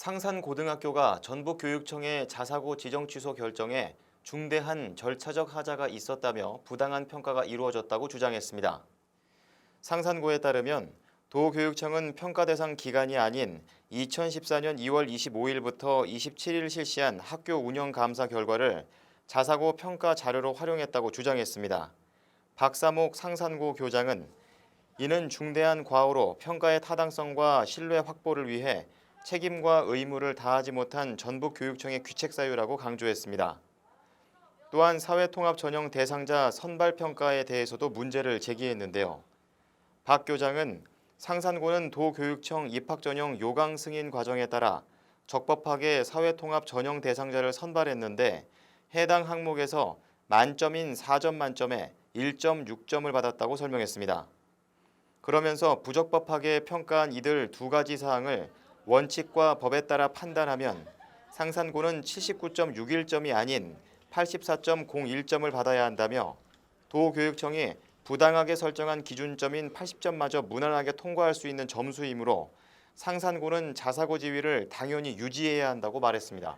상산고등학교가 전북교육청의 자사고 지정 취소 결정에 중대한 절차적 하자가 있었다며 부당한 평가가 이루어졌다고 주장했습니다. 상산고에 따르면 도교육청은 평가 대상 기간이 아닌 2014년 2월 25일부터 27일 실시한 학교 운영 감사 결과를 자사고 평가 자료로 활용했다고 주장했습니다. 박사목 상산고 교장은 이는 중대한 과오로 평가의 타당성과 신뢰 확보를 위해 책임과 의무를 다하지 못한 전북 교육청의 귀책 사유라고 강조했습니다. 또한 사회통합 전형 대상자 선발 평가에 대해서도 문제를 제기했는데요. 박 교장은 상산고는 도교육청 입학 전형 요강 승인 과정에 따라 적법하게 사회통합 전형 대상자를 선발했는데 해당 항목에서 만점인 4점 만점에 1.6점을 받았다고 설명했습니다. 그러면서 부적법하게 평가한 이들 두 가지 사항을 원칙과 법에 따라 판단하면 상산고는 79.61점이 아닌 84.01점을 받아야 한다며 도교육청이 부당하게 설정한 기준점인 80점마저 무난하게 통과할 수 있는 점수이므로 상산고는 자사고 지위를 당연히 유지해야 한다고 말했습니다.